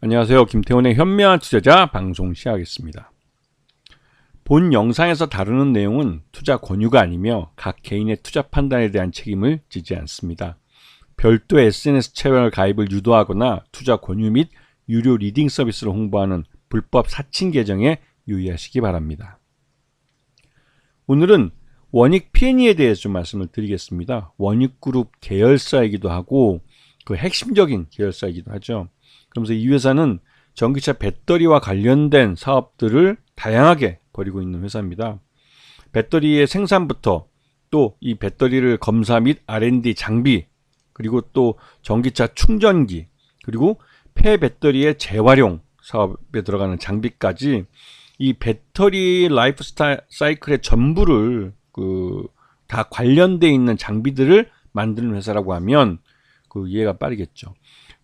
안녕하세요. 김태훈의 현명한 투자자 방송 시작하겠습니다. 본 영상에서 다루는 내용은 투자 권유가 아니며 각 개인의 투자 판단에 대한 책임을 지지 않습니다. 별도 SNS 채널 가입을 유도하거나 투자 권유 및 유료 리딩 서비스를 홍보하는 불법 사칭 계정에 유의하시기 바랍니다. 오늘은 원익 P&E에 대해서 좀 말씀을 드리겠습니다. 원익그룹 계열사이기도 하고 그 핵심적인 계열사이기도 하죠. 그러면서 이 회사는 전기차 배터리와 관련된 사업들을 다양하게 벌이고 있는 회사입니다. 배터리의 생산부터 또 이 배터리를 검사 및 R&D 장비 그리고 또 전기차 충전기 그리고 폐 배터리의 재활용 사업에 들어가는 장비까지 이 배터리 라이프 사이클의 전부를 그 다 관련돼 있는 장비들을 만드는 회사라고 하면 그 이해가 빠르겠죠.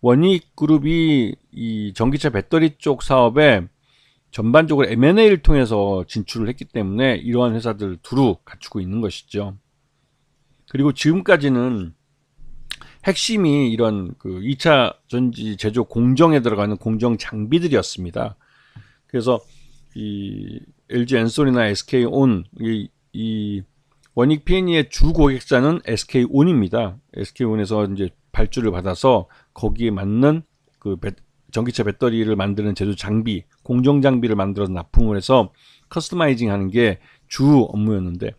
원익 그룹이 이 전기차 배터리 쪽 사업에 전반적으로 M&A를 통해서 진출을 했기 때문에 이러한 회사들 두루 갖추고 있는 것이죠. 그리고 지금까지는 핵심이 이런 그 2차 전지 제조 공정에 들어가는 공정 장비들이었습니다. 그래서 이 LG 엔솔이나 SK온 이, 이 원익 P&E의 주 고객사는 SK온입니다. SK온에서 이제 발주를 받아서 거기에 맞는 그 배, 전기차 배터리를 만드는 제조 장비, 공정 장비를 만들어서 납품을 해서 커스터마이징 하는 게 주 업무였는데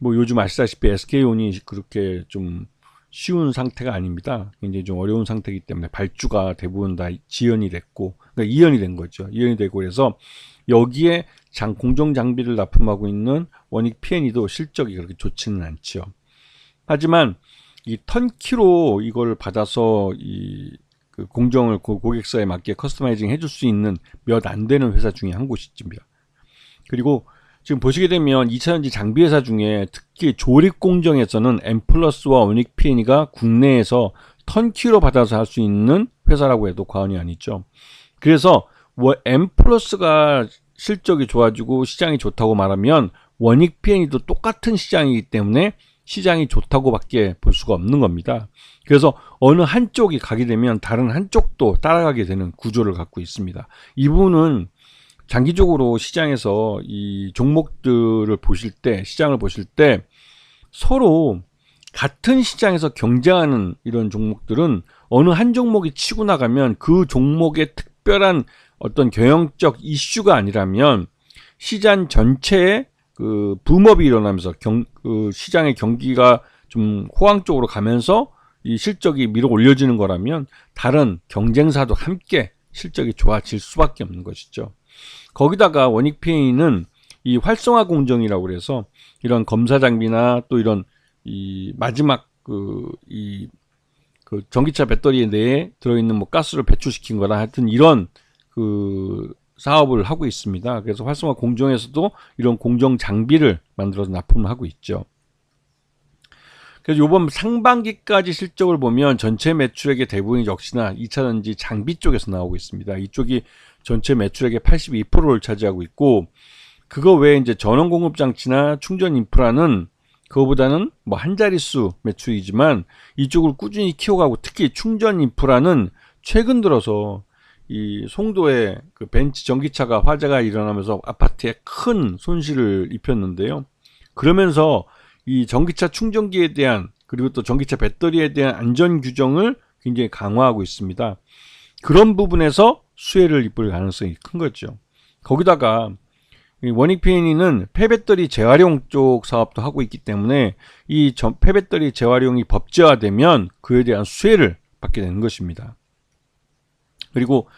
뭐 요즘 아시다시피 SK온이 그렇게 좀 쉬운 상태가 아닙니다. 굉장히 좀 어려운 상태이기 때문에 발주가 대부분 다 지연이 됐고, 그러니까 이연이 된 거죠. 이연이 되고 그래서 여기에 장 공정 장비를 납품하고 있는 원익 P&E도 실적이 그렇게 좋지는 않죠. 하지만 이 턴키로 이걸 받아서 이 그 공정을 그 고객사에 맞게 커스터마이징 해줄 수 있는 몇 안 되는 회사 중에 한 곳이쯤이야. 그리고 지금 보시게 되면 2차전지 장비 회사 중에 특히 조립 공정에서는 엠플러스와 오닉 P&E가 국내에서 턴키로 받아서 할 수 있는 회사라고 해도 과언이 아니죠. 그래서 엠플러스가 실적이 좋아지고 시장이 좋다고 말하면 원익 P&E도 똑같은 시장이기 때문에 시장이 좋다고밖에 볼 수가 없는 겁니다. 그래서 어느 한쪽이 가게 되면 다른 한쪽도 따라가게 되는 구조를 갖고 있습니다. 이 부분은 장기적으로 시장에서 이 종목들을 보실 때, 시장을 보실 때 서로 같은 시장에서 경쟁하는 이런 종목들은 어느 한 종목이 치고 나가면 그 종목의 특별한 어떤 경영적 이슈가 아니라면 시장 전체에 그 붐업이 일어나면서 경, 그 시장의 경기가 좀 호황 쪽으로 가면서 이 실적이 밀어 올려지는 거라면 다른 경쟁사도 함께 실적이 좋아질 수밖에 없는 것이죠. 거기다가 원익 P&E는 이 활성화 공정이라고 그래서 이런 검사 장비나 또 이런 이 마지막 그 이 그 전기차 배터리 내에 들어있는 뭐 가스를 배출시킨 거나 하여튼 이런 그 사업을 하고 있습니다. 그래서 활성화 공정에서도 이런 공정 장비를 만들어서 납품을 하고 있죠. 그래서 이번 상반기까지 실적을 보면 전체 매출액의 대부분이 역시나 2차전지 장비 쪽에서 나오고 있습니다. 이쪽이 전체 매출액의 82%를 차지하고 있고 그거 외에 이제 전원 공급 장치나 충전 인프라는 그거보다는 뭐 한 자릿수 매출이지만 이쪽을 꾸준히 키워가고 특히 충전 인프라는 최근 들어서 이 송도에 그 벤츠 전기차가 화재가 일어나면서 아파트에 큰 손실을 입혔는데요. 그러면서 이 전기차 충전기에 대한 그리고 또 전기차 배터리에 대한 안전 규정을 굉장히 강화하고 있습니다. 그런 부분에서 수혜를 입을 가능성이 큰 거죠. 거기다가 원익 P&E는 폐배터리 재활용 쪽 사업도 하고 있기 때문에 이 폐배터리 재활용이 법제화되면 그에 대한 수혜를 받게 되는 것입니다. 그리고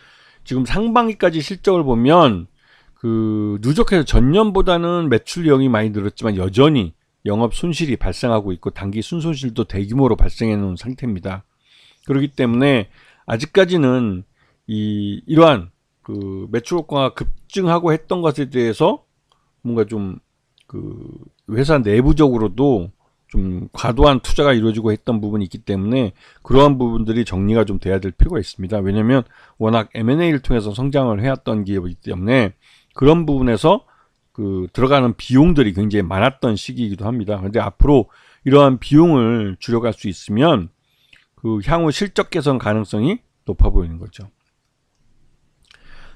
지금 상반기까지 실적을 보면 그 누적해서 전년보다는 매출량이 많이 늘었지만 여전히 영업 손실이 발생하고 있고 단기 순손실도 대규모로 발생해 놓은 상태입니다. 그렇기 때문에 아직까지는 이 이러한 그 매출 효과가 급증하고 했던 것에 대해서 뭔가 좀 그 회사 내부적으로도 좀 과도한 투자가 이루어지고 했던 부분이 있기 때문에 그러한 부분들이 정리가 좀 돼야 될 필요가 있습니다. 왜냐하면 워낙 M&A를 통해서 성장을 해왔던 기업이기 때문에 그런 부분에서 그 들어가는 비용들이 굉장히 많았던 시기이기도 합니다. 그런데 앞으로 이러한 비용을 줄여갈 수 있으면 그 향후 실적 개선 가능성이 높아 보이는 거죠.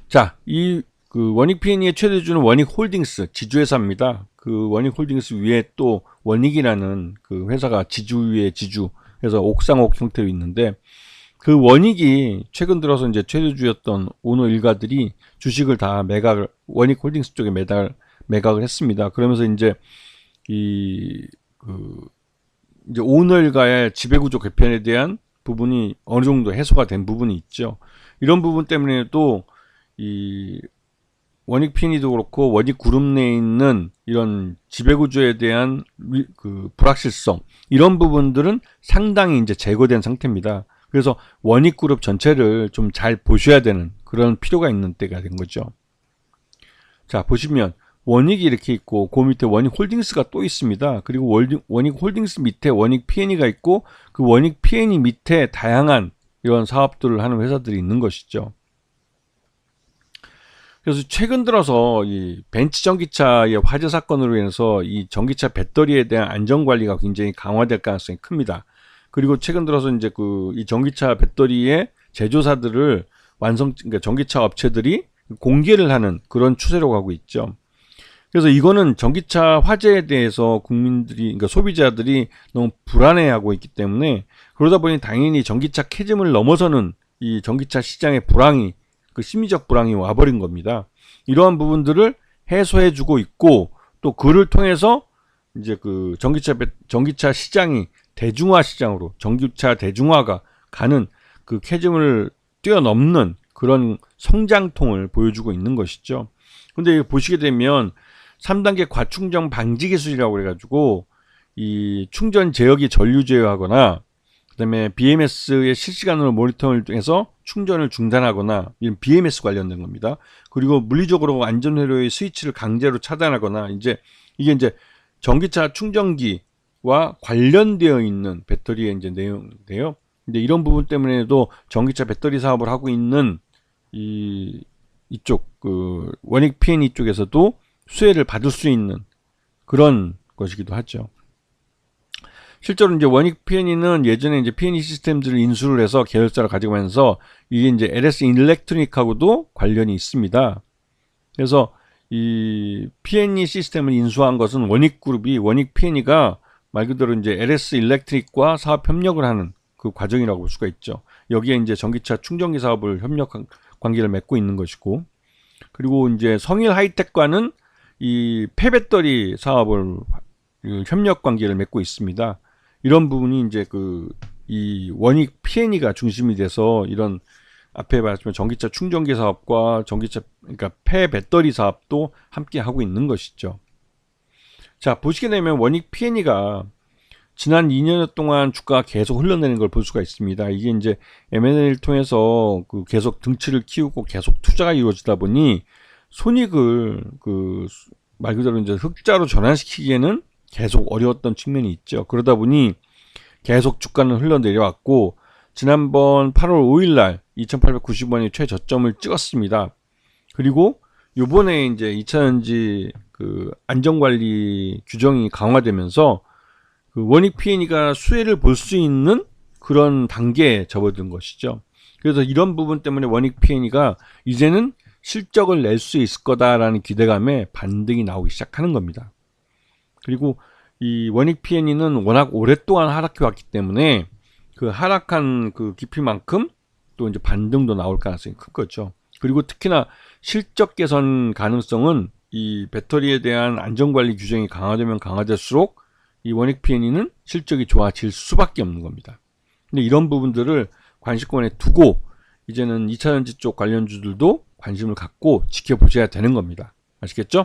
자, 이 그 원익 P&E의 최대주는 원익 홀딩스 지주회사입니다. 그 원익 홀딩스 위에 또 원익이라는 그 회사가 지주 위에 지주 그래서 옥상옥 형태로 있는데 그 원익이 최근 들어서 이제 최대주였던 오너 일가들이 주식을 다 매각을 원익 홀딩스 쪽에 매달 매각을 했습니다. 그러면서 이제 이 그 이제 오너 일가의 지배구조 개편에 대한 부분이 어느 정도 해소가 된 부분이 있죠. 이런 부분 때문에 또이 원익 피니도 그렇고 원익 그룹 내에 있는 이런 지배구조에 대한 그 불확실성 이런 부분들은 상당히 이제 제거된 상태입니다. 그래서 원익 그룹 전체를 좀 잘 보셔야 되는 그런 필요가 있는 때가 된 거죠. 자 보시면 원익이 이렇게 있고 그 밑에 원익 홀딩스가 또 있습니다. 그리고 원익 홀딩스 밑에 원익 P&E가 있고 그 원익 P&E 밑에 다양한 이런 사업들을 하는 회사들이 있는 것이죠. 그래서 최근 들어서 이 벤츠 전기차의 화재 사건으로 인해서 이 전기차 배터리에 대한 안전 관리가 굉장히 강화될 가능성이 큽니다. 그리고 최근 들어서 이제 그 이 전기차 배터리의 제조사들을 완성 그러니까 전기차 업체들이 공개를 하는 그런 추세로 가고 있죠. 그래서 이거는 전기차 화재에 대해서 국민들이 그러니까 소비자들이 너무 불안해하고 있기 때문에 그러다 보니 당연히 전기차 캐즘을 넘어서는 이 전기차 시장의 불황이 그 심리적 불황이 와버린 겁니다. 이러한 부분들을 해소해주고 있고 또 그를 통해서 이제 그 전기차 전기차 시장이 대중화 시장으로 전기차 대중화가 가는 그 캐즘을 뛰어넘는 그런 성장통을 보여주고 있는 것이죠. 근데 보시게 되면 3단계 과충전 방지 기술이라고 그래가지고 이 충전 제역이 전류 제어하거나 그다음에 BMS의 실시간으로 모니터링을 통해서 충전을 중단하거나 이런 BMS 관련된 겁니다. 그리고 물리적으로 안전 회로의 스위치를 강제로 차단하거나 이제 이게 이제 전기차 충전기와 관련되어 있는 배터리의 이제 내용인데요. 근데 이런 부분 때문에도 전기차 배터리 사업을 하고 있는 이 이쪽 그 원익 P&E 쪽에서도 수혜를 받을 수 있는 그런 것이기도 하죠. 실제로 이제 원익 P&E는 예전에 이제 P&E 시스템들을 인수를 해서 계열사를 가지고면서 이게 이제 LS 일렉트로닉하고도 관련이 있습니다. 그래서 이 P&E 시스템을 인수한 것은 원익 그룹이 원익 P&E가 말 그대로 이제 LS 일렉트릭과 사업 협력을 하는 그 과정이라고 볼 수가 있죠. 여기에 이제 전기차 충전기 사업을 협력 관계를 맺고 있는 것이고 그리고 이제 성일 하이텍과는 이 폐배터리 사업을 협력 관계를 맺고 있습니다. 이런 부분이 이제 그 이 원익 P&E가 중심이 돼서 이런 앞에 말씀드린 전기차 충전기 사업과 전기차 그러니까 폐 배터리 사업도 함께 하고 있는 것이죠. 자 보시게 되면 원익 P&E가 지난 2년 동안 주가가 계속 흘러내는 걸 볼 수가 있습니다. 이게 이제 M&A를 통해서 그 계속 등치를 키우고 계속 투자가 이루어지다 보니 손익을 그 말 그대로 이제 흑자로 전환시키기에는 계속 어려웠던 측면이 있죠. 그러다 보니 계속 주가는 흘러내려왔고 지난번 8월 5일 날 2,890원이 최저점을 찍었습니다. 그리고 요번에 이제 2차전지 그 안전관리 규정이 강화되면서 그 원익 P&E가 수혜를 볼 수 있는 그런 단계에 접어든 것이죠. 그래서 이런 부분 때문에 원익 P&E가 이제는 실적을 낼 수 있을 거다라는 기대감에 반등이 나오기 시작하는 겁니다. 그리고 이 원익 P&E는 워낙 오랫동안 하락해 왔기 때문에 그 하락한 그 깊이만큼 또 이제 반등도 나올 가능성이 큰 거죠. 그리고 특히나 실적 개선 가능성은 이 배터리에 대한 안전관리 규정이 강화되면 강화될수록 이 원익 P&E는 실적이 좋아질 수밖에 없는 겁니다. 근데 이런 부분들을 관심권에 두고 이제는 2차전지 쪽 관련주들도 관심을 갖고 지켜보셔야 되는 겁니다. 아시겠죠?